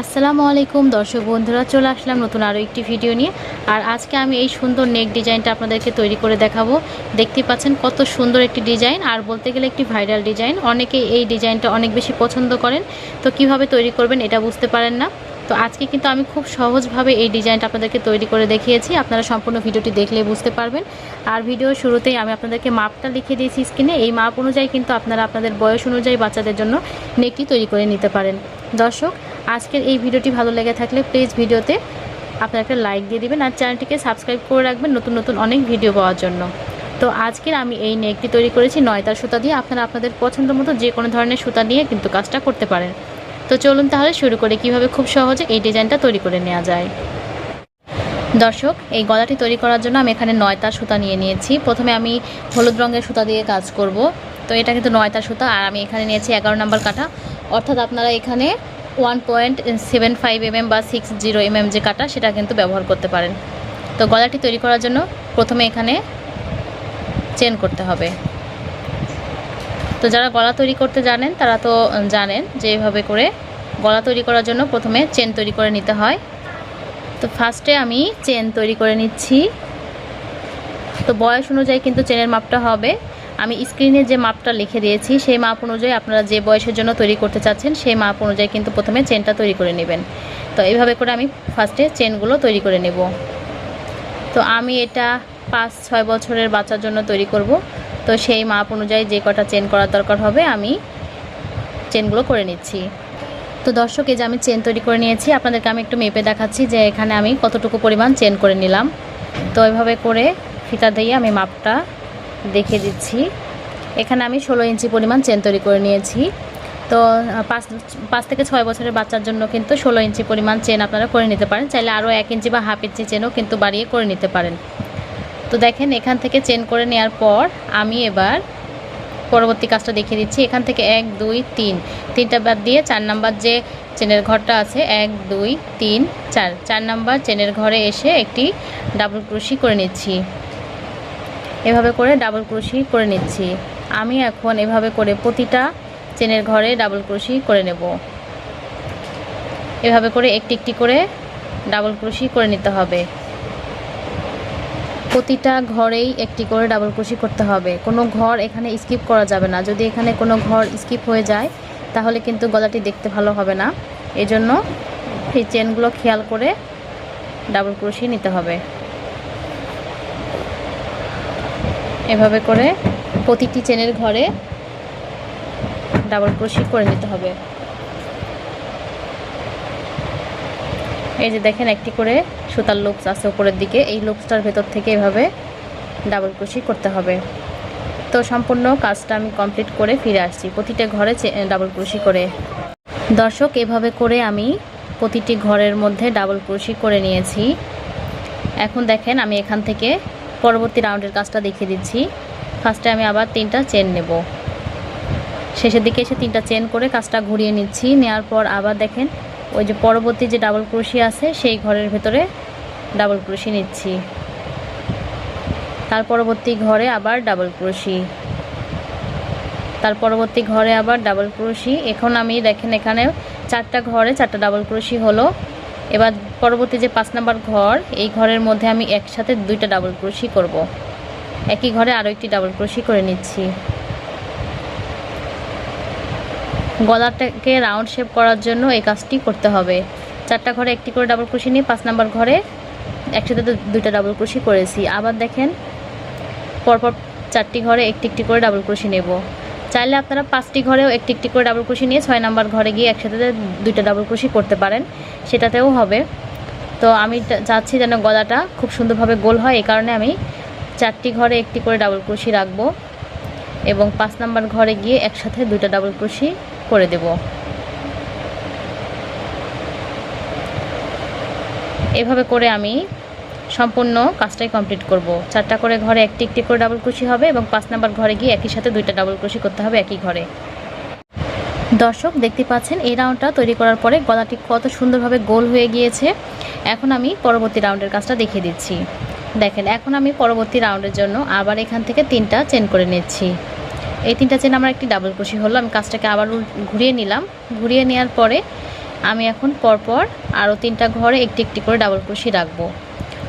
আসসালামু আলাইকুম, দর্শক বন্ধুরা, চলে আসলাম নতুন আরও একটি ভিডিও নিয়ে। আর আজকে আমি এই সুন্দর নেক ডিজাইনটা আপনাদেরকে তৈরি করে দেখাবো। দেখতে পাচ্ছেন কত সুন্দর একটি ডিজাইন আর বলতে গেলে একটি ভাইরাল ডিজাইন অনেকে এই ডিজাইনটা অনেক বেশি পছন্দ করেন। তো কীভাবে তৈরি করবেন এটা বুঝতে পারেন না। তো আজকে কিন্তু আমি খুব সহজভাবে এই ডিজাইনটা আপনাদেরকে তৈরি করে দেখিয়েছি। আপনারা সম্পূর্ণ ভিডিওটি দেখলে বুঝতে পারবেন। আর ভিডিওর শুরুতেই আমি আপনাদেরকে মাপটা লিখে দিয়েছি স্ক্রিনে এই মাপ অনুযায়ী কিন্তু আপনারা আপনাদের বয়স অনুযায়ী বাচ্চাদের জন্য নেকটি তৈরি করে নিতে পারেন। দর্শক আজকের এই ভিডিওটি ভালো লেগে থাকলে প্লিজ ভিডিওতে আপনারা একটা লাইক দিয়ে দিবেন আর চ্যানেলটিকে সাবস্ক্রাইব করে রাখবেন নতুন নতুন অনেক ভিডিও পাওয়ার জন্য। তো আজকের আমি এই নেকটি তৈরি করেছি নয়তার সুতা দিয়ে। আপনারা আপনাদের পছন্দ মতো যে কোনো ধরনের সুতা নিয়ে কিন্তু কাজটা করতে পারেন। তো চলুন তাহলে শুরু করে কীভাবে খুব সহজে এই ডিজাইনটা তৈরি করে নেওয়া যায়। দর্শক, এই গলাটি তৈরি করার জন্য আমি এখানে নয়তার সুতা নিয়ে নিয়েছি। প্রথমে আমি হলুদ রঙের সুতা দিয়ে কাজ করব। তো এটা কিন্তু নয়তার সুতা। আর আমি এখানে নিয়েছি এগারো নাম্বার কাটা। অর্থাৎ আপনারা এখানে one point seven five MM বা সিক্স জিরো এমএম যে কাটা, সেটা কিন্তু ব্যবহার করতে পারেন। তো গলাটি তৈরি করার জন্য প্রথমে এখানে চেন করতে হবে। তো যারা গলা তৈরি করতে জানেন, তারা তো জানেন যে এভাবে করে গলা তৈরি করার জন্য প্রথমে চেন তৈরি করে নিতে হয়। তো ফার্স্টে আমি চেন তৈরি করে নিচ্ছি। তো বয়স অনুযায়ী কিন্তু চেনের মাপটা হবে আমি স্ক্রিনে যে মাপটা লিখে দিয়েছি, সেই মাপ অনুযায়ী আপনারা যে বয়সের জন্য তৈরি করতে চাচ্ছেন, সেই মাপ অনুযায়ী কিন্তু প্রথমে চেনটা তৈরি করে নেবেন। তো এইভাবে করে আমি ফার্স্টে চেনগুলো তৈরি করে নেব। তো আমি এটা পাঁচ, ছয় বছরের বাচ্চার জন্য তৈরি করব। তো সেই মাপ অনুযায়ী যে কটা চেন করার দরকার হবে, আমি চেনগুলো করে নিচ্ছি। তো দর্শক, এই যে আমি চেন তৈরি করে নিয়েছি, আপনাদেরকে আমি একটু মেপে দেখাচ্ছি যে এখানে আমি কতটুকু পরিমাণ চেন করে নিলাম। তো এভাবে করে ফিতা দিয়ে আমি মাপটা দেখে দিচ্ছি। এখানে আমি ষোলো ইঞ্চি পরিমাণ চেন তৈরি করে নিয়েছি। তো পাঁচ পাঁচ থেকে ছয় বছরের বাচ্চার জন্য কিন্তু ষোলো ইঞ্চি পরিমাণ চেন আপনারা করে নিতে পারেন। চাইলে আরও এক ইঞ্চি বা হাফ ইঞ্চি চেনও কিন্তু বাড়িয়ে করে নিতে পারেন। তো দেখেন, এখান থেকে চেন করে নেওয়ার পর আমি এবার পরবর্তী কাজটা দেখিয়ে দিচ্ছি। এখান থেকে এক, দুই, তিন। তিনটা বাদ দিয়ে চার নাম্বার যে চেনের ঘরটা আছে, এক, দুই, তিন, চার। চার নাম্বার চেনের ঘরে এসে একটি ডাবল ক্রুশি করে নিচ্ছি। এভাবে করে ডাবল ক্রুশি করে নিচ্ছি। আমি এখন এভাবে করে প্রতিটা চেনের ঘরে ডাবল ক্রুশি করে নেব। এভাবে করে একটি একটি করে ডাবল ক্রুশি করে নিতে হবে। প্রতিটা ঘরেই একটি করে ডাবল ক্রোশি করতে হবে। কোনো ঘর এখানে স্কিপ করা যাবে না। যদি এখানে কোনো ঘর স্কিপ হয়ে যায়, তাহলে কিন্তু গলাটি দেখতে ভালো হবে না। এজন্য এই চেনগুলো খেয়াল করে ডাবল ক্রোশি নিতে হবে। এভাবে করে প্রতিটি চেনের ঘরে ডাবল ক্রোশি করে নিতে হবে। এই যে দেখেন একটি করে সুতার লুপস আছে উপরের দিকে। এই লুপসটার ভেতর থেকে এভাবে ডাবল ক্রোশি করতে হবে। তো সম্পূর্ণ কাজটা আমি কমপ্লিট করে ফিরে আসছি প্রতিটা ঘরে ডাবল ক্রোশি করে। দর্শক, এভাবে করে আমি প্রতিটি ঘরের মধ্যে ডাবল ক্রোশি করে নিয়েছি। এখন দেখেন আমি এখান থেকে পরবর্তী রাউন্ডের কাজটা দেখিয়ে দিচ্ছি। ফার্স্টে আমি আবার তিনটা চেন নেব। শেষের দিকে এসে তিনটা চেন করে কাজটা ঘুরিয়ে নিচ্ছি। নেওয়ার পর আবার দেখেন, ওই যে পরবর্তী যে ডাবল ক্রোশি আছে, সেই ঘরের ভেতরে ডাবল ক্রোশি নিচ্ছি। তার পরবর্তী ঘরে আবার ডাবল ক্রোশি তার পরবর্তী ঘরে আবার ডাবল ক্রোশি এখন আমি দেখেন এখানে চারটা ঘরে চারটা ডাবল ক্রোশি হলো। এবার পরবর্তী যে পাঁচ নাম্বার ঘর, এই ঘরের মধ্যে আমি একসাথে দুইটা ডাবল ক্রোশি করব। একই ঘরে আরও একটি ডাবল ক্রোশি করে নিচ্ছি। গলাটাকে রাউন্ড শেপ করার জন্য এই কাজটি করতে হবে। চারটা ঘরে একটি করে ডাবল ক্রুশি নিয়ে পাঁচ নাম্বার ঘরে একসাথে দুইটা ডাবল ক্রুশি করেছি। আবার দেখেন, পরপর চারটি ঘরে একটি একটি করে ডাবল ক্রুশি নেব। চাইলে আপনারা পাঁচটি ঘরেও একটি একটি করে ডাবল ক্রুশি নিয়ে ছয় নাম্বার ঘরে গিয়ে একসাথে দুইটা ডাবল ক্রুশি করতে পারেন। সেটাতেও হবে। তো আমি চাচ্ছি যেন গলাটা খুব সুন্দরভাবে গোল হয়। এই কারণে আমি চারটি ঘরে একটি করে ডাবল ক্রুশি রাখব এবং পাঁচ নাম্বার ঘরে গিয়ে একসাথে দুইটা ডাবল ক্রুশি করে দেব। এভাবে করে আমি সম্পূর্ণ কাজটাই কমপ্লিট করব। চারটা করে ঘরে একটি একটি করে ডাবল ক্রুশি হবে এবং পাঁচ নাম্বার ঘরে গিয়ে একই সাথে দুইটা ডাবল ক্রুশি করতে হবে একই ঘরে। দর্শক, দেখতে পাচ্ছেন, এই রাউন্ডটা তৈরি করার পরে গলাটি কত সুন্দরভাবে গোল হয়ে গিয়েছে। এখন আমি পরবর্তী রাউন্ডের কাজটা দেখিয়ে দিচ্ছি। দেখেন, এখন আমি পরবর্তী রাউন্ডের জন্য আবার এখান থেকে তিনটা চেন করে নিচ্ছি। এই তিনটা চেন আমার একটি ডাবল ক্রোশি হলো, আমি কাজটাকে আবার ঘুরিয়ে নিলাম। ঘুরিয়ে নেওয়ার পরে আমি এখন পরপর আরও তিনটা ঘরে একটি একটি করে ডাবল ক্রোশি রাখব।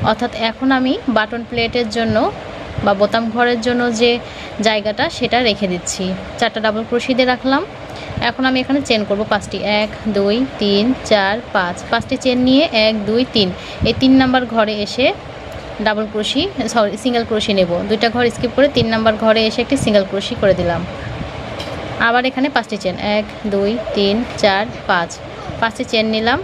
অর্থাৎ এখন আমি বাটন প্লেটের জন্য বা বোতাম ঘরের জন্য যে জায়গাটা, সেটা রেখে দিচ্ছি। চারটা ডাবল ক্রোশি দিয়ে রাখলাম। এখন আমি এখানে চেন করব পাঁচটি। এক, দুই, তিন, চার, পাঁচ। পাঁচটি চেন নিয়ে এক, দুই, তিন। এই তিন নাম্বার ঘরে এসে double crochet sorry single crochet নেব। দুইটা ঘর স্কিপ করে তিন নাম্বার ঘরে এসে একটি সিঙ্গেল ক্রোশি করে দিলাম। আবার এখানে পাঁচটি চেন এক, দুই, তিন, চার, পাঁচ। পাঁচটি চেন নিলাম।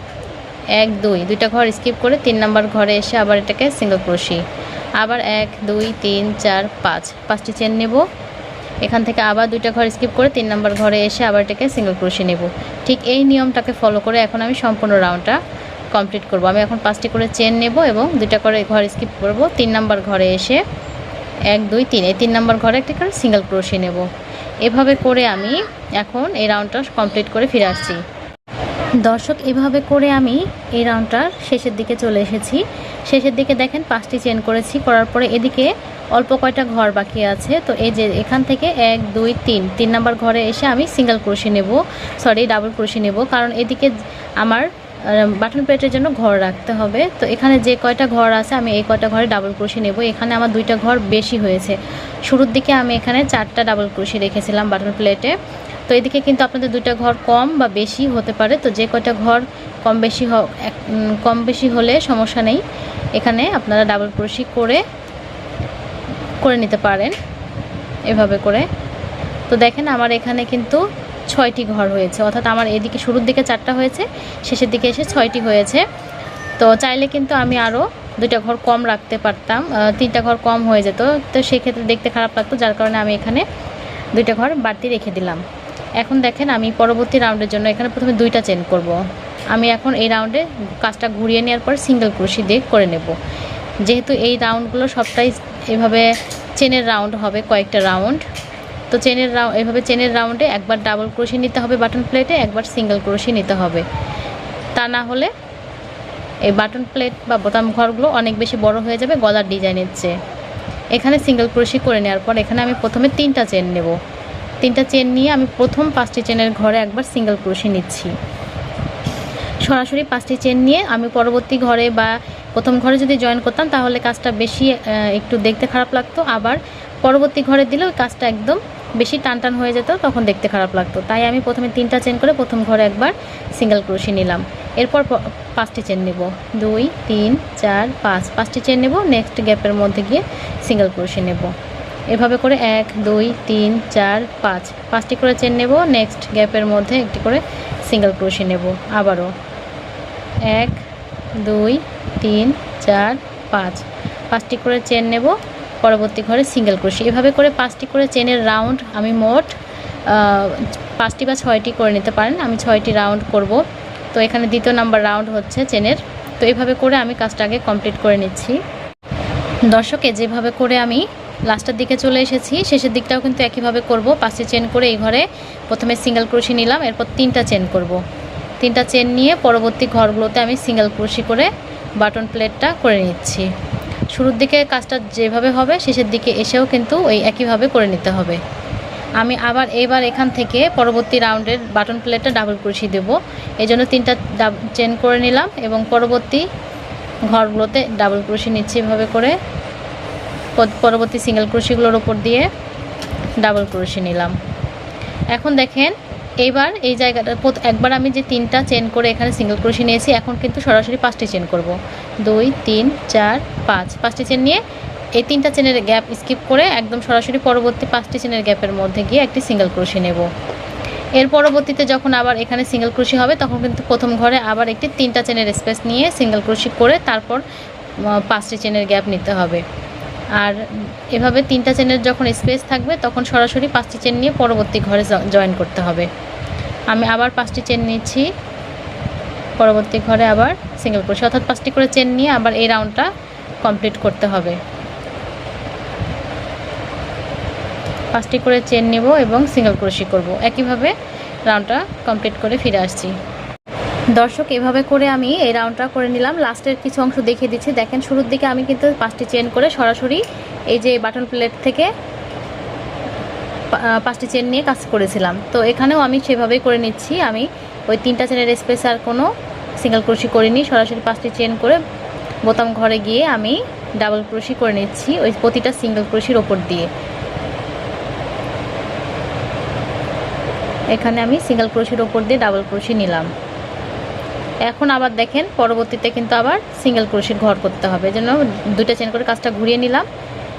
এক, দুই, দুইটা ঘর স্কিপ করে তিন নাম্বার ঘরে এসে আবার এটাকে সিঙ্গেল ক্রোশি আবার এক, দুই, তিন, চার, পাঁচ, পাঁচটি চেন নেব। এখান থেকে আবার দুইটা ঘর স্কিপ করে তিন নাম্বার ঘরে এসে আবার এটাকে সিঙ্গেল ক্রোশি নেব। ঠিক এই নিয়মটাকে ফলো করে এখন আমি সম্পূর্ণ রাউন্ডটা কমপ্লিট করব। আমি এখন পাঁচটি করে চেন নেব এবং দুইটা করে ঘর স্কিপ করব। তিন নাম্বার ঘরে এসে এক, দুই, তিন, এই তিন নাম্বার ঘরে একটা করে সিঙ্গেল ক্রোশি নেব। এভাবে করে আমি এখন এই রাউন্ডটা কমপ্লিট করে ফিরে আসছি। দর্শক, এভাবে করে আমি এই রাউন্ডটার শেষের দিকে চলে এসেছি। শেষের দিকে দেখেন পাঁচটি চেন করেছি, করার পরে এদিকে অল্প কয়টা ঘর বাকি আছে। তো এই যে এখান থেকে এক, দুই, তিন তিন নাম্বার ঘরে এসে আমি সিঙ্গেল ক্রোশি নেব সরি ডাবল ক্রোশি নেব। কারণ এদিকে আমার বাটন প্লেটের জন্য ঘর রাখতে হবে। তো এখানে যে কয়টা ঘর আছে, আমি এই কয়টা ঘরে ডাবল ক্রোশি নেব। এখানে আমার দুইটা ঘর বেশি হয়েছে। শুরুর দিকে আমি এখানে চারটা ডাবল ক্রোশি রেখেছিলাম বাটন প্লেটে। তো এদিকে কিন্তু আপনাদের দুইটা ঘর কম বা বেশি হতে পারে। তো যে কয়টা ঘর কম বেশি কম বেশি হলে সমস্যা নেই। এখানে আপনারা ডাবল ক্রোশি করে করে নিতে পারেন। এভাবে করে। তো দেখেন আমার এখানে কিন্তু ছয়টি ঘর হয়েছে। অর্থাৎ আমার এদিকে শুরুর দিকে চারটা হয়েছে, শেষের দিকে এসে ছয়টি হয়েছে। তো চাইলে কিন্তু আমি আরও দুইটা ঘর কম রাখতে পারতাম তিনটা ঘর কম হয়ে যেত। তো সেক্ষেত্রে দেখতে খারাপ লাগতো, যার কারণে আমি এখানে দুইটা ঘর বাড়তি রেখে দিলাম। এখন দেখেন আমি পরবর্তী রাউন্ডের জন্য এখানে প্রথমে দুইটা চেন করব। আমি এখন এই রাউন্ডে কাজটা ঘুরিয়ে নেওয়ার পর সিঙ্গেল ক্রোশি দিয়ে করে নেব। যেহেতু এই রাউন্ডগুলো সবটাই এভাবে চেনের রাউন্ড হবে কয়েকটা রাউন্ড তো চেনের রাউন্ড এভাবে চেনের রাউন্ডে একবার ডাবল ক্রোশি নিতে হবে বাটন প্লেটে একবার সিঙ্গেল ক্রোশি নিতে হবে। তা না হলে এই বাটন প্লেট বা বোতাম ঘরগুলো অনেক বেশি বড় হয়ে যাবে গলার ডিজাইনের চেয়ে। এখানে সিঙ্গেল ক্রোশি করে নেওয়ার পর এখানে আমি প্রথমে তিনটা চেন নেব। তিনটা চেন নিয়ে আমি প্রথম পাঁচটি চেনের ঘরে একবার সিঙ্গেল ক্রোশি নিচ্ছি। সরাসরি পাঁচটি চেন নিয়ে আমি পরবর্তী ঘরে বা প্রথম ঘরে যদি জয়েন করতাম তাহলে কাজটা বেশি একটু দেখতে খারাপ লাগতো। আবার পরবর্তী ঘরে দিলেও কাজটা একদম বেশি টান টান হয়ে যেত, তখন দেখতে খারাপ লাগতো। তাই আমি প্রথমে তিনটা চেন করে প্রথম ঘরে একবার সিঙ্গেল ক্রোশি নিলাম। এরপর পাঁচটি চেন নেব। দুই, তিন, চার, পাঁচ, পাঁচটি চেন নেব। নেক্সট গ্যাপের মধ্যে গিয়ে সিঙ্গেল ক্রোশি নেব। এভাবে করে এক, দুই, তিন, চার, পাঁচ, পাঁচটি করে চেন নেব। নেক্সট গ্যাপের মধ্যে একটি করে সিঙ্গেল ক্রোশি নেব আবারও। এক, দুই, তিন, চার, পাঁচ, পাঁচটি করে চেন নেব। পরবর্তী ঘরে সিঙ্গেল ক্রোশি এভাবে করে পাঁচটি করে চেনের রাউন্ড আমি মোট পাঁচটি বা ছয়টি করে নিতে পারেন। আমি ছয়টি রাউন্ড করব। তো এখানে দ্বিতীয় নাম্বার রাউন্ড হচ্ছে চেনের তো এভাবে করে আমি কাজটা আগে কমপ্লিট করে নিচ্ছি। দর্শকে যেভাবে করে আমি লাস্টের দিকে চলে এসেছি, শেষের দিকটাও কিন্তু একইভাবে করব। পাঁচটি চেন করে এই ঘরে প্রথমে সিঙ্গেল ক্রোশি নিলাম, এরপর তিনটা চেন করব। তিনটা চেন নিয়ে পরবর্তী ঘরগুলোতে আমি সিঙ্গেল ক্রোশি করে বাটন প্লেটটা করে নিচ্ছি। শুরুর দিকে কাজটা যেভাবে হবে, শেষের দিকে এসেও কিন্তু ওই একইভাবে করে নিতে হবে। আমি আবার এবার এখান থেকে পরবর্তী রাউন্ডের বাটন প্লেটটা ডাবল ক্রোশি দেবো। এই জন্য তিনটা চেন করে নিলাম এবং পরবর্তী ঘরগুলোতে ডাবল ক্রোশি নিচ্ছি এভাবে করে। পরবর্তী সিঙ্গেল ক্রোশিগুলোর ওপর দিয়ে ডাবল ক্রোশি নিলাম। এখন দেখেন এইবার এই জায়গাটা একবার আমি যে তিনটা চেন করে এখানে সিঙ্গেল ক্রোশি নিয়েছি, এখন কিন্তু সরাসরি পাঁচটি চেন করব। দুই, তিন, চার, পাঁচ। পাঁচটি চেন নিয়ে এই তিনটা চেনের গ্যাপ স্কিপ করে একদম সরাসরি পরবর্তী পাঁচটি চেনের গ্যাপের মধ্যে গিয়ে একটি সিঙ্গেল ক্রোশি নেব। এর পরবর্তীতে যখন আবার এখানে সিঙ্গেল ক্রোশি হবে, তখন কিন্তু প্রথম ঘরে আবার একটি তিনটা চেনের স্পেস নিয়ে সিঙ্গেল ক্রোশি করে তারপর পাঁচটি চেনের গ্যাপ নিতে হবে। আর এভাবে তিনটা চেনের যখন স্পেস থাকবে, তখন সরাসরি পাঁচটি চেন নিয়ে পরবর্তী ঘরে জয়েন করতে হবে। আমি আবার পাঁচটি চেন নিচ্ছি পরবর্তী ঘরে আবার সিঙ্গেল ক্রোশি অর্থাৎ পাঁচটি করে চেন নিয়ে আবার এই রাউন্ডটা কমপ্লিট করতে হবে। পাঁচটি করে চেন নেব এবং সিঙ্গেল ক্রোশি করব। একইভাবে রাউন্ডটা কমপ্লিট করে ফিরে আসছি। দর্শক, এভাবে করে আমি এই রাউন্ডটা করে নিলাম। লাস্টের কিছু অংশ দেখিয়ে দিচ্ছি। দেখেন, শুরুর দিকে আমি কিন্তু পাঁচটি চেন করে সরাসরি এই যে বাটন প্লেট থেকে পাঁচটি চেন নিয়ে কাজ করেছিলাম। তো এখানেও আমি সেভাবেই করে নিচ্ছি। আমি ওই তিনটা চেনের স্পেস আর কোনো সিঙ্গেল ক্রোশি করিনি। সরাসরি পাঁচটি চেন করে বোতাম ঘরে গিয়ে আমি ডাবল ক্রোশি করে নিচ্ছি ওই প্রতিটা সিঙ্গেল ক্রোশির ওপর দিয়ে। এখানে আমি সিঙ্গেল ক্রোশির ওপর দিয়ে ডাবল ক্রোশি নিলাম। এখন আবার দেখেন, পরবর্তীতে কিন্তু আবার সিঙ্গেল ক্রোশির ঘর করতে হবে। জন্য দুইটা চেন করে কাজটা ঘুরিয়ে নিলাম।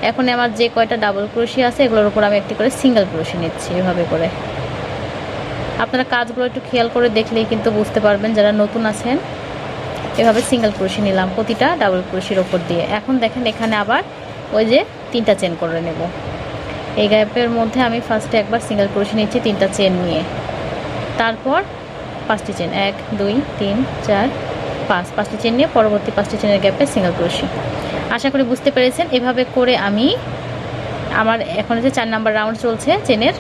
এখন আমার যে কয়টা ডাবল ক্রোশি আছে, এগুলোর উপর আমি একটি করে সিঙ্গেল ক্রোশি নিচ্ছি এভাবে করে। আপনারা কাজগুলো একটু খেয়াল করে দেখলেই কিন্তু বুঝতে পারবেন যারা নতুন আছেন, এভাবে সিঙ্গেল ক্রোশি নিলাম প্রতিটা ডাবল ক্রোশির ওপর দিয়ে। এখন দেখেন এখানে আবার ওই যে তিনটা চেন করে নেব। এই গ্যাপের মধ্যে আমি ফার্স্টে একবার সিঙ্গেল ক্রোশি নিচ্ছি তিনটা চেন নিয়ে। তারপর পাঁচটি চেন এক, দুই, তিন, চার, পাঁচ। পাঁচটি চেন নিয়ে পরবর্তী পাঁচটি চেনের গ্যাপে সিঙ্গেল ক্রোশি আশা করি বুঝতে পেরেছেন। এভাবে করে আমি আমার এখন যে চার নাম্বার রাউন্ড চলছে চেনের।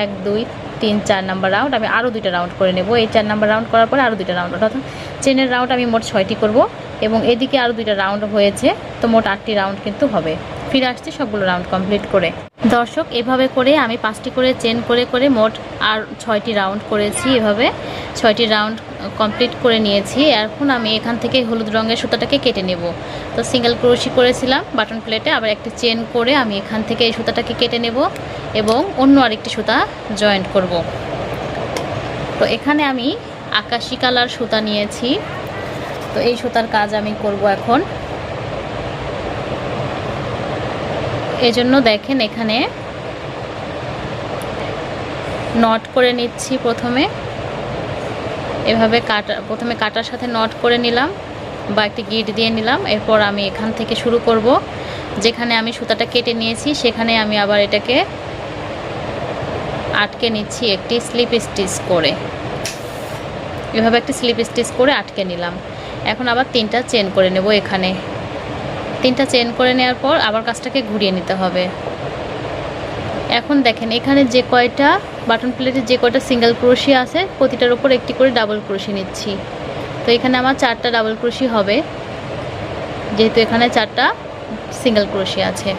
এক, দুই, তিন, চার নাম্বার রাউন্ড। আমি আরও দুইটা রাউন্ড করে নেব। এই চার নাম্বার রাউন্ড করার পরে আরও দুইটা রাউন্ড। অর্থাৎ চেনের রাউন্ড আমি মোট ছয়টি করব এবং এদিকে আরও দুইটা রাউন্ড হয়েছে। তো মোট আটটি রাউন্ড কিন্তু হবে। ফিরে আসছি সবগুলো রাউন্ড কমপ্লিট করে। দর্শক, এভাবে করে আমি পাঁচটি করে চেন করে করে মোট আর ছয়টি রাউন্ড করেছি এভাবে। ছয়টি রাউন্ড কমপ্লিট করে নিয়েছি। এখন আমি এখান থেকে হলুদ রঙের সুতাটাকে কেটে নেব। তো সিঙ্গেল ক্রোশি করেছিলাম বাটন প্লেটে, আবার একটি চেন করে আমি এখান থেকে এই সুতাটাকে কেটে নেব এবং অন্য আরেকটি সুতা জয়েন্ট করব। তো এখানে আমি আকাশি কালার সুতা নিয়েছি। তো এই সুতার কাজ আমি করব এখন। এজন্য দেখেন এখানে নট করে নিচ্ছি প্রথমে। এভাবে কাটা, প্রথমে কাটার সাথে নট করে নিলাম বা একটি গিট দিয়ে নিলাম। এরপর আমি এখান থেকে শুরু করব। যেখানে আমি সুতাটা কেটে নিয়েছি, সেখানে আমি আবার এটাকে আটকে নিচ্ছি একটি স্লিপ স্টিচ করে। এভাবে একটি স্লিপ স্টিচ করে আটকে নিলাম। এখন আবার তিনটা চেন করে নেব এখানে। তিনটা চেন করে নেওয়ার পর আবার কাজটাকে ঘুরিয়ে নিতে হবে। এখন দেখেন, এখানে যে কয়টা বাটন প্লেটে যে কয়টা সিঙ্গেল ক্রোশি আছে, প্রতিটার উপর একটি করে ডাবল ক্রোশি নিচ্ছি। তো এখানে আমার চারটা ডাবল ক্রোশি হবে, যেহেতু এখানে চারটা সিঙ্গেল ক্রোশি আছে।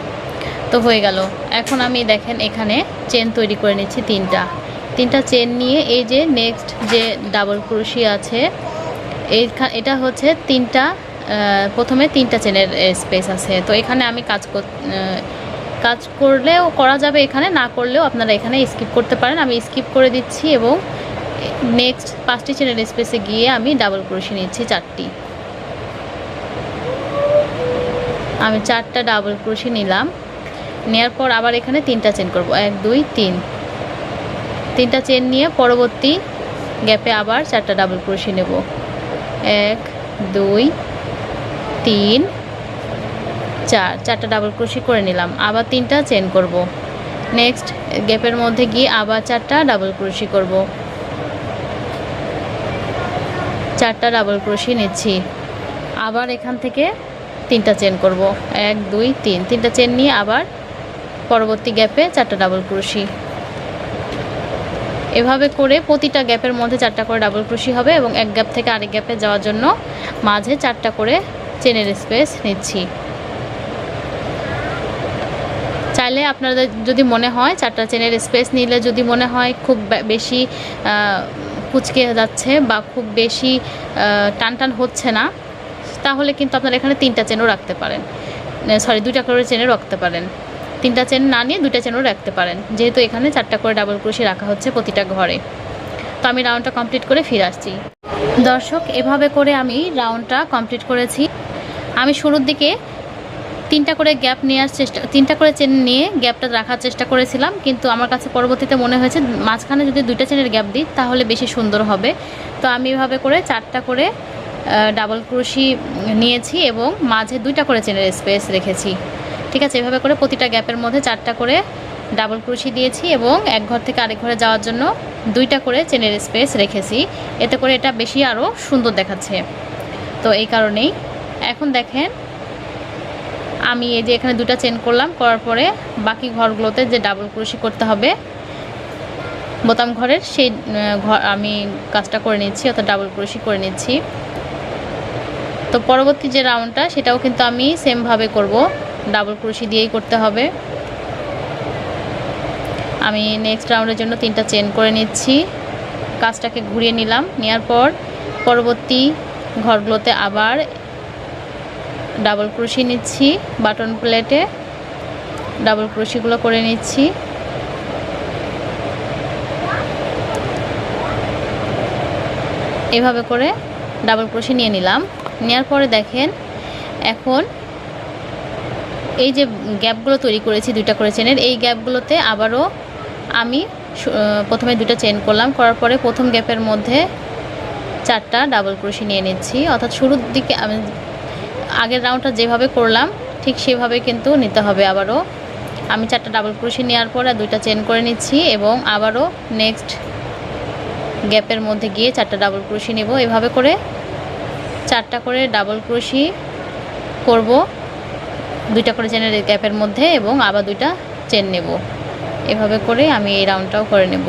তো হয়ে গেল। এখন আমি দেখেন, এখানে চেন তৈরি করে নিচ্ছি তিনটা। তিনটা চেন নিয়ে এই যে নেক্সট যে ডাবল ক্রোশি আছে, এইখা, এটা হচ্ছে তিনটা প্রথমে তিনটা চেনের স্পেস আছে। তো এখানে আমি কাজ কর কাজ করলেও করা যাবে এখানে, না করলেও আপনারা এখানে স্কিপ করতে পারেন। আমি স্কিপ করে দিচ্ছি এবং নেক্সট পাঁচটি চেনের স্পেসে গিয়ে আমি ডাবল ক্রোশি নিচ্ছি চারটি। আমি চারটা ডাবল ক্রোশি নিলাম। নেওয়ার পর আবার এখানে তিনটা চেন করব। এক, দুই, তিন। তিনটা চেন নিয়ে পরবর্তী গ্যাপে আবার চারটা ডাবল ক্রোশি নেব। এক, দুই তিন, চার, চারটা ডাবল ক্রোশি করে নিলাম। আবার তিনটা চেন করব। নেক্সট গ্যাপের মধ্যে গিয়ে আবার চারটা ডাবল ক্রোশি করব। চারটা ডাবল ক্রোশি নিচ্ছি। আবার এখান থেকে তিনটা চেন করব। এক, দুই, তিন। তিনটা চেন নিয়ে আবার পরবর্তী গ্যাপে চারটা ডাবল ক্রোশি এভাবে করে প্রতিটা গ্যাপের মধ্যে চারটা করে ডাবল ক্রোশি হবে এবং এক গ্যাপ থেকে আরেক গ্যাপে যাওয়ার জন্য মাঝে চারটা করে চেনের স্পেস নিচ্ছি। চাইলে আপনাদের যদি মনে হয় চারটা চেনের স্পেস নিলে যদি মনে হয় খুব বেশি কুচকে যাচ্ছে বা খুব বেশি টান টান হচ্ছে না, তাহলে কিন্তু আপনারা এখানে তিনটা চেনও রাখতে পারেন। সরি দুইটা করে চেনও রাখতে পারেন। তিনটা চেন না নিয়ে দুইটা চেনও রাখতে পারেন। যেহেতু এখানে চারটা করে ডাবল ক্রোশি রাখা হচ্ছে প্রতিটা ঘরে। তো আমি রাউন্ডটা কমপ্লিট করে ফিরে আসছি। দর্শক, এভাবে করে আমি রাউন্ডটা কমপ্লিট করেছি। আমি শুরুর দিকে তিনটা করে গ্যাপ নেওয়ার চেষ্টা তিনটা করে চেন নিয়ে গ্যাপটা রাখার চেষ্টা করেছিলাম, কিন্তু আমার কাছে পরবর্তীতে মনে হয়েছে মাঝখানে যদি দুইটা চেনের গ্যাপ দিই, তাহলে বেশি সুন্দর হবে। তো আমি এভাবে করে চারটা করে ডাবল ক্রোশি নিয়েছি এবং মাঝে দুইটা করে চেনের স্পেস রেখেছি। ঠিক আছে, এভাবে করে প্রতিটা গ্যাপের মধ্যে চারটা করে ডাবল ক্রোশি দিয়েছি এবং এক ঘর থেকে আরেক ঘরে যাওয়ার জন্য দুইটা করে চেনের স্পেস রেখেছি। এতে করে এটা বেশি আরও সুন্দর দেখাচ্ছে। তো এই কারণেই এখন দেখেন, আমি এই যে এখানে দুটো চেন করলাম, করার পরে বাকি ঘরগুলোতে যে ডাবল ক্রোশি করতে হবে, বোতাম ঘরের সেই ঘর, আমি কাজটা করে নিচ্ছি, অর্থাৎ ডাবল ক্রোশি করে নিচ্ছি। তো পরবর্তী যে রাউন্ডটা, সেটাও কিন্তু আমি সেমভাবে করব, ডাবল ক্রোশি দিয়েই করতে হবে। আমি নেক্সট রাউন্ডের জন্য তিনটা চেন করে নিচ্ছি, কাজটাকে ঘুরিয়ে নিলাম নেওয়ার পর পরবর্তী ঘরগুলোতে আবার ডাবল ক্রুশি নিচ্ছি, বাটন প্লেটে। ডাবল ক্রুশিগুলো করে নিচ্ছি। এভাবে করে ডাবল ক্রোশে নিয়ে নিলাম। নেওয়ার পরে দেখেন, এখন এই যে গ্যাপগুলো তৈরি করেছি, দুইটা করে চেনের, এই গ্যাপগুলোতে আবারও আমি প্রথমে দুটো চেন করলাম। করার পরে প্রথম গ্যাপের মধ্যে চারটা ডাবল ক্রোশি নিয়ে নিচ্ছি। অর্থাৎ শুরুর দিকে আমি আগের রাউন্ডটা যেভাবে করলাম, ঠিক সেভাবে কিন্তু নিতে হবে আবারও। আমি চারটা ডাবল ক্রোশি নেওয়ার পরে দুইটা চেন করে নিচ্ছি এবং আবারও নেক্সট গ্যাপের মধ্যে গিয়ে চারটা ডাবল ক্রোশি নেব। এভাবে করে চারটা করে ডাবল ক্রোশি করব, দুইটা করে চেনের গ্যাপের মধ্যে এবং আবার দুইটা চেন নেব। এভাবে করে আমি এই রাউন্ডটাও করে নেব।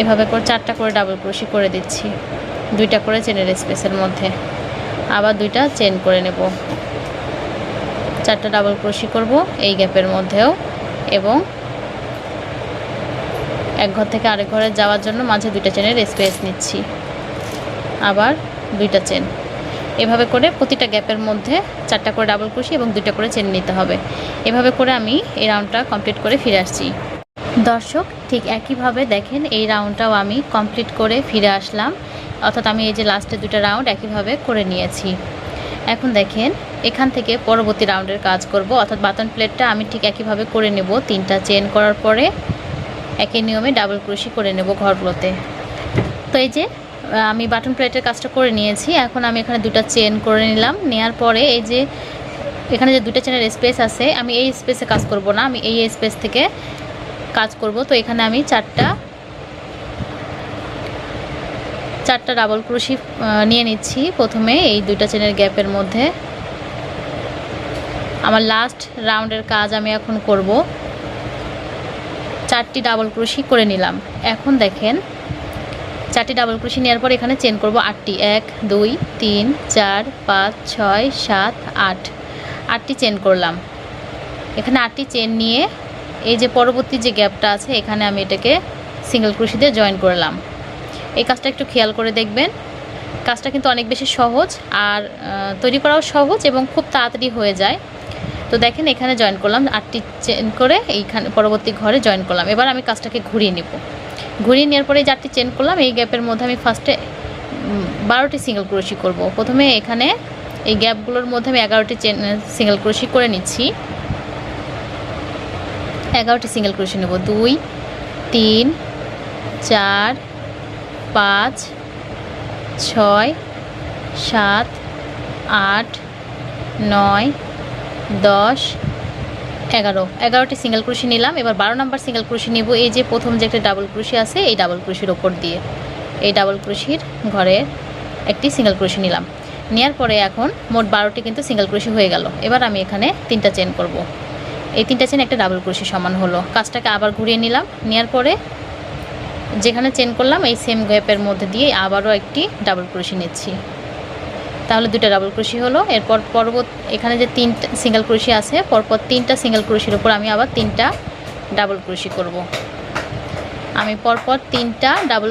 এভাবে করে, চারটা করে ডাবল ক্রোশি করে দিচ্ছি। দুইটা করে চেনের স্পেসের মধ্যে। আবার দুইটা চেন করে নেব। চারটা ডাবল ক্রোশি করব এই গ্যাপের মধ্যেও এবং এক ঘর থেকে আরেক ঘরে যাওয়ার জন্য মাঝে দুইটা চেনের স্পেস নিচ্ছি। আবার দুইটা চেন এভাবে করে প্রতিটা গ্যাপের মধ্যে চারটা করে ডাবল ক্রোশি এবং দুইটা করে চেন নিতে হবে। এভাবে করে আমি এই রাউন্ডটা কমপ্লিট করে ফিরে আসছি। দর্শক, ঠিক একইভাবে দেখেন এই রাউন্ডটাও আমি কমপ্লিট করে ফিরে আসলাম। অর্থাৎ আমি এই যে লাস্টে দুটো রাউন্ড একইভাবে করে নিয়েছি। এখন দেখেন, এখান থেকে পরবর্তী রাউন্ডের কাজ করব। অর্থাৎ বাটন প্লেটটা আমি ঠিক একইভাবে করে নেব। তিনটা চেন করার পরে একই নিয়মে ডাবল ক্রুশি করে নেব ঘরগুলোতে। তো এই যে আমি বাটন প্লেটের কাজটা করে নিয়েছি। এখন আমি এখানে দুটো চেন করে নিলাম। নেয়ার পরে এই যে, এখানে যে দুটো চেনের স্পেস আছে, আমি এই স্পেসে কাজ করব না। আমি এই স্পেস থেকে কাজ করব, তো এখানে আমি চারটা চারটা ডাবল ক্রোশি নিয়ে নিচ্ছি। প্রথমে এই দুইটা চেনের গ্যাপের মধ্যে। আমার লাস্ট রাউন্ডের কাজ আমি এখন করব। চারটি ডাবল ক্রোশি করে নিলাম। এখন দেখেন, চারটি ডাবল ক্রোশি নেওয়ার পর এখানে চেন করব আটটি। এক, দুই, তিন, চার, পাঁচ, ছয়, সাত, আট। আটটি চেন করলাম। এখানে আটটি চেন নিয়ে এই যে পরবর্তী যে গ্যাপটা আছে, এখানে আমি এটাকে সিঙ্গেল ক্রোশি দিয়ে জয়েন করলাম। এই কাজটা একটু খেয়াল করে দেখবেন। কাজটা কিন্তু অনেক বেশি সহজ আর তৈরি করাও সহজ এবং খুব তাড়াতাড়ি হয়ে যায়। তো দেখেন এখানে জয়েন করলাম, আটটি চেন করে এইখানে পরবর্তী ঘরে জয়েন করলাম। এবার আমি কাজটাকে ঘুরিয়ে নেব। ঘুরিয়ে নেওয়ার পরে যে চেন করলাম, এই গ্যাপের মধ্যে আমি ফার্স্টে বারোটি সিঙ্গেল ক্রোশি করব। প্রথমে এখানে এই গ্যাপগুলোর মধ্যে আমি এগারোটি চেন সিঙ্গেল ক্রোশি করে নিচ্ছি। এগারোটি সিঙ্গেল ক্রোশি নেব। দুই, তিন, চার, পাঁচ, ছয়, সাত, আট, নয়, দশ, এগারো। এগারোটি সিঙ্গেল ক্রুশি নিলাম। এবার বারো নাম্বার সিঙ্গেল ক্রুশি নিব। এই যে প্রথম যে একটা ডাবল ক্রুশি আছে, এই ডাবল ক্রুশির ওপর দিয়ে। এই ডাবল ক্রুশির ঘরে একটি সিঙ্গেল ক্রুশি নিলাম। নেওয়ার পরে এখন মোট বারোটি কিন্তু সিঙ্গেল ক্রুশি হয়ে গেল। এবার আমি এখানে তিনটা চেন করব। এই তিনটা চেন একটা ডাবল ক্রুশি সমান হলো। কাজটাকে আবার ঘুরিয়ে নিলাম নেওয়ার পরে যেখানে চেন করলাম, এই সেম গ্যাপের মধ্যে দিয়ে আবারও একটি ডাবল ক্রোশি নিচ্ছি। তাহলে দুটো ডাবল ক্রোশি হলো। এরপর পরবর্তী, এখানে যে তিনটা সিঙ্গেল ক্রোশি আছে, পরপর তিনটা সিঙ্গেল ক্রোশির উপর আমি আবার তিনটা ডাবল ক্রোশি করব। আমি পরপর তিনটা ডাবল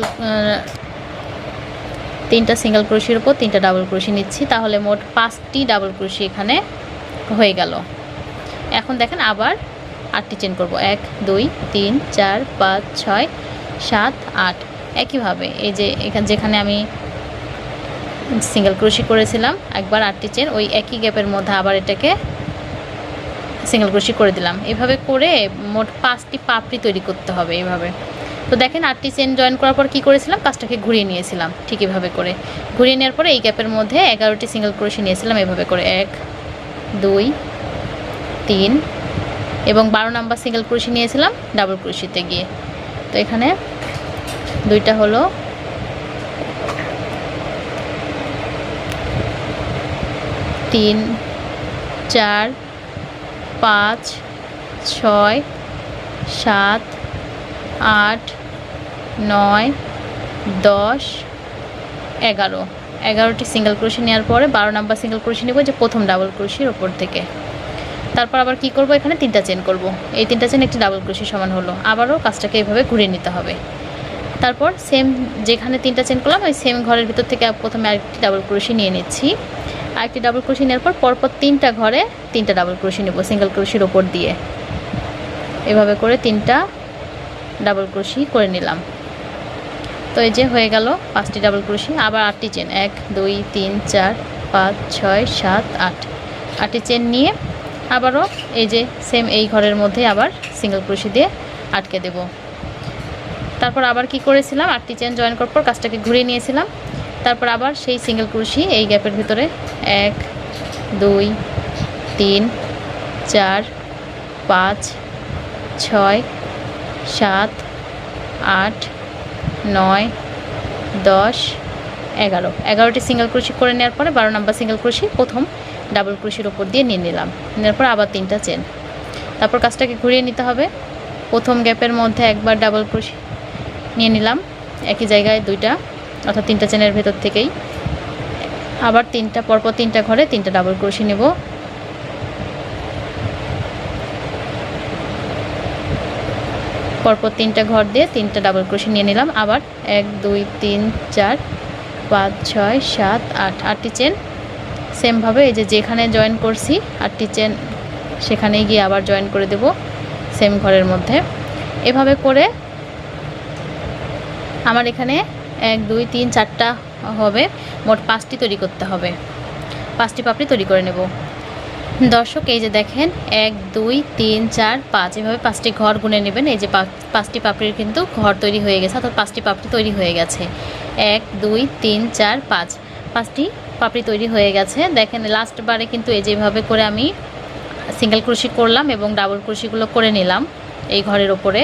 তিনটা সিঙ্গেল ক্রোশির উপর তিনটা ডাবল ক্রোশি নিচ্ছি। তাহলে মোট পাঁচটি ডাবল ক্রোশি এখানে হয়ে গেল। এখন দেখেন আবার আটটি চেন করব। এক, দুই, তিন, চার, পাঁচ, ছয়, সাত, আট। একইভাবে এই যে এখানে যেখানে আমি সিঙ্গেল ক্রোশি করেছিলাম, একবার আটটি চেন, ওই একই গ্যাপের মধ্যে আবার এটাকে সিঙ্গেল ক্রোশি করে দিলাম। এভাবে করে মোট পাঁচটি পাপড়ি তৈরি করতে হবে এভাবে। তো দেখেন আটটি চেন জয়েন করার পর কী করেছিলাম? কাজটাকে ঘুরিয়ে নিয়েছিলাম, ঠিক এভাবে করে। ঘুরিয়ে নেওয়ার পরে এই গ্যাপের মধ্যে এগারোটি সিঙ্গেল ক্রোশি নিয়েছিলাম এভাবে করে। এক, দুই তিন এবং বারো নাম্বার সিঙ্গেল ক্রোশি নিয়েছিলাম ডাবল ক্রোশিতে গিয়ে। তো এখানে দুইটা হলো তিন, চার, পাঁচ, ছয়, সাত, আট, নয়, দশ, এগারো। এগারোটি সিঙ্গেল ক্রোশি নেওয়ার পরে বারো নাম্বার সিঙ্গেল ক্রোশি নেব যে প্রথম ডাবল ক্রোশির ওপর থেকে। তারপর আবার কি করব? এখানে তিনটা চেন করব। এই তিনটা চেন একটি ডাবল ক্রোশি সমান হলো। আবারও কাজটাকে এইভাবে ঘুরিয়ে নিতে হবে। তারপর সেম যেখানে তিনটা চেন করলাম, ওই সেম ঘরের ভিতর থেকে প্রথমে আরেকটি ডাবল ক্রোশি নিয়ে নিচ্ছি। আরেকটি ডাবল ক্রোশি নেওয়ার পর পরপর তিনটা ঘরে তিনটা ডাবল ক্রোশি নেব সিঙ্গেল ক্রোশির ওপর দিয়ে। এভাবে করে তিনটা ডাবল ক্রোশি করে নিলাম। তো এই যে হয়ে গেল পাঁচটি ডাবল ক্রোশি আবার আটটি চেন এক, দুই, তিন, চার, পাঁচ, ছয়, সাত, আট। আটটি চেন নিয়ে আবারও এই যে সেম এই ঘরের মধ্যে আবার সিঙ্গেল ক্রোশি দিয়ে আটকে দেব। তারপর আবার কি করেছিলাম? আটটি চেন জয়েন করার পর কাজটাকে ঘুরিয়ে নিয়েছিলাম। তারপর আবার সেই সিঙ্গেল ক্রোশি এই গ্যাপের ভিতরে এক, দুই, তিন, চার, পাঁচ, ছয়, সাত, আট, নয়, দশ, এগারো। এগারোটি সিঙ্গেল ক্রোশি করে নেওয়ার পরে বারো নাম্বার সিঙ্গেল ক্রোশি প্রথম ডাবল ক্রোশির ওপর দিয়ে নিয়ে নিলাম। নেওয়ার পর আবার তিনটা চেন। তারপর কাজটাকে ঘুরিয়ে নিতে হবে। প্রথম গ্যাপের মধ্যে একবার ডাবল ক্রোশি নিয়ে নিলাম। একই জায়গায় দুইটা, অর্থাৎ তিনটা চেনের ভেতর থেকেই। আবার তিনটা, পরপর তিনটা ঘরে তিনটা ডাবল ক্রোশি নেব। পরপর তিনটা ঘর দিয়ে তিনটা ডাবল ক্রোশি নিয়ে নিলাম। আবার এক, দুই, তিন, চার, পাঁচ, ছয়, সাত, আট, আটটি চেন সেমভাবে এই যে যেখানে জয়েন করছি আটটি চেন সেখানেই গিয়ে আবার জয়েন করে দেব সেম ঘরের মধ্যে। এভাবে করে আমার এখানে এক, দুই, তিন, চারটা হবে। মোট পাঁচটি তৈরি করতে হবে। পাঁচটি পাপড়ি তৈরি করে নেব। দর্শক, এই যে দেখেন, এক, দুই, তিন, চার, পাঁচ, এভাবে পাঁচটি ঘর গুনে নেবেন। এই যে পাঁচটি পাপড়ির কিন্তু ঘর তৈরি হয়ে গেছে, অর্থাৎ পাঁচটি পাপড়ি তৈরি হয়ে গেছে। এক, দুই, তিন, চার, পাঁচ। পাঁচটি পাপড়ি তৈরি হয়ে গেছে। দেখেন লাস্ট বারে কিন্তু এই যেভাবে করে আমি সিঙ্গেল ক্রুশি করলাম এবং ডাবল ক্রুশিগুলো করে নিলাম এই ঘরের ওপরে।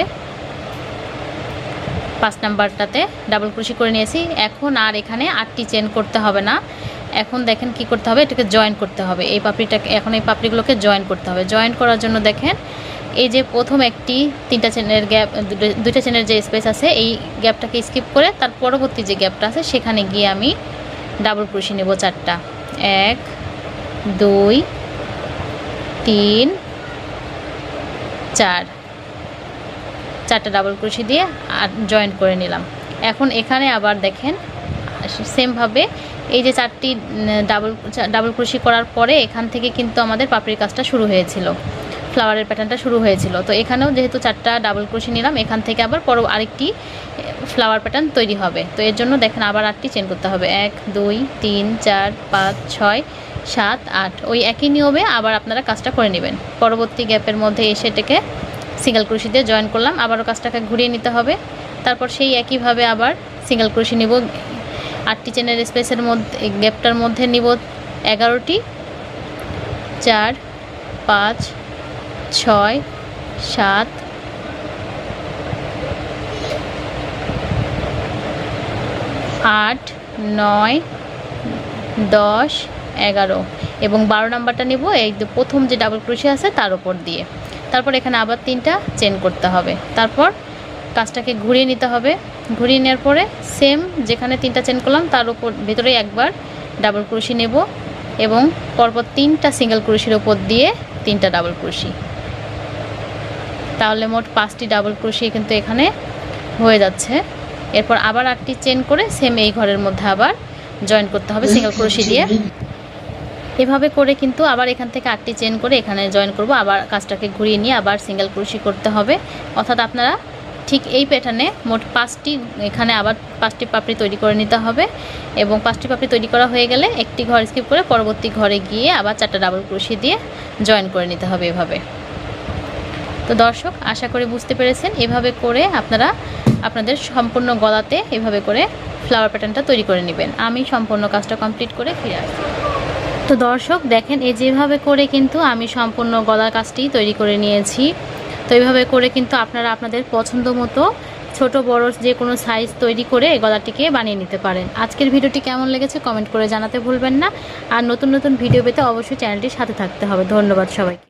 পাঁচ নাম্বারটাতে ডাবল ক্রুশি করে নিয়েছি। এখন আর এখানে আটটি চেন করতে হবে না। এখন দেখেন কি করতে হবে, এটাকে জয়েন করতে হবে। এই পাপড়িটাকে এখন এই পাপড়িগুলোকে জয়েন করতে হবে। জয়েন করার জন্য দেখেন, এই যে প্রথম একটি তিনটা চেনের গ্যাপ দুইটা চেনের যে স্পেস আছে, এই গ্যাপটাকে স্কিপ করে তার পরবর্তী যে গ্যাপটা আছে, সেখানে গিয়ে আমি ডাবল ক্রুশি নেব চারটা। এক, দুই, তিন, চার। চারটা ডাবল ক্রুশি দিয়ে আর জয়েন করে নিলাম। এখন এখানে আবার দেখেন, সেমভাবে এই যে চারটি ডাবল ডাবল ক্রুশি করার পরে এখান থেকে কিন্তু আমাদের পাপড়ির কাজটা শুরু হয়েছিল। ফ্লাওয়ারের প্যাটার্নটা শুরু হয়েছিল। তো এখানেও যেহেতু চারটা ডাবল ক্রুশি নিলাম, এখান থেকে আবার পর আরেকটি ফ্লাওয়ার প্যাটার্ন তৈরি হবে। তো এর জন্য দেখেন আবার আটটি চেন করতে হবে। এক, দুই, তিন, চার, পাঁচ, ছয়, সাত, আট। ওই একই নিয়মে আবার আপনারা কাজটা করে নেবেন। পরবর্তী গ্যাপের মধ্যে এসে এটাকে সিঙ্গেল ক্রুশি দিয়ে জয়েন করলাম। আবারও কাজটাকে ঘুরিয়ে নিতে হবে। তারপর সেই একইভাবে আবার সিঙ্গেল ক্রুশি নিব। আটটি চেনের স্পেসের মধ্যে গ্যাপটার মধ্যে নিব এগারোটি। চার, পাঁচ ছয়, সাত। আট, নয়, দশ, এগারো। এবং বারো নাম্বারটা নিব এই প্রথম যে ডাবল ক্রুশি আছে তার উপর দিয়ে। তারপর এখানে আবার তিনটা চেন করতে হবে। তারপর কাজটাকে ঘুরিয়ে নিতে হবে। ঘুরিয়ে নেওয়ার পরে সেম যেখানে তিনটা চেন করলাম তার উপর ভেতরে একবার ডাবল ক্রুশি নেব এবং পরপর তিনটা সিঙ্গেল ক্রুশির ওপর দিয়ে তিনটা ডাবল ক্রুশি তাহলে মোট পাঁচটি ডাবল ক্রুশি কিন্তু এখানে হয়ে যাচ্ছে। এরপর আবার আটটি চেন করে সেম এই ঘরের মধ্যে আবার জয়েন করতে হবে সিঙ্গেল ক্রুশি দিয়ে। এভাবে করে কিন্তু আবার এখান থেকে আটটি চেন করে এখানে জয়েন করব। আবার কাজটাকে ঘুরিয়ে নিয়ে আবার সিঙ্গেল ক্রুশি করতে হবে। অর্থাৎ আপনারা ঠিক এই প্যাটার্নে মোট পাঁচটি, এখানে আবার পাঁচটি পাপড়ি তৈরি করে নিতে হবে এবং পাঁচটি পাপড়ি তৈরি করা হয়ে গেলে একটি ঘর স্কিপ করে পরবর্তী ঘরে গিয়ে আবার চারটা ডাবল ক্রুশি দিয়ে জয়েন করে নিতে হবে এভাবে। তো দর্শক, আশা করি বুঝতে পেরেছেন। এভাবে করে আপনারা আপনাদের সম্পূর্ণ গলাতে এভাবে করে ফ্লাওয়ার প্যাটার্নটা তৈরি করে নেবেন। আমি সম্পূর্ণ কাজটা কমপ্লিট করে ফিরে আসছি। তো দর্শক, দেখেন এই যেভাবে করে কিন্তু আমি সম্পূর্ণ গলার কাজটি তৈরি করে নিয়েছি। তো এইভাবে করে কিন্তু আপনারা আপনাদের পছন্দ মতো ছোট, বড় যে কোনো সাইজ তৈরি করে গলাটিকে বানিয়ে নিতে পারেন। আজকের ভিডিওটি কেমন লেগেছে কমেন্ট করে জানাতে ভুলবেন না। আর নতুন নতুন ভিডিও পেতে অবশ্যই চ্যানেলটির সাথে থাকতে হবে। ধন্যবাদ সবাইকে।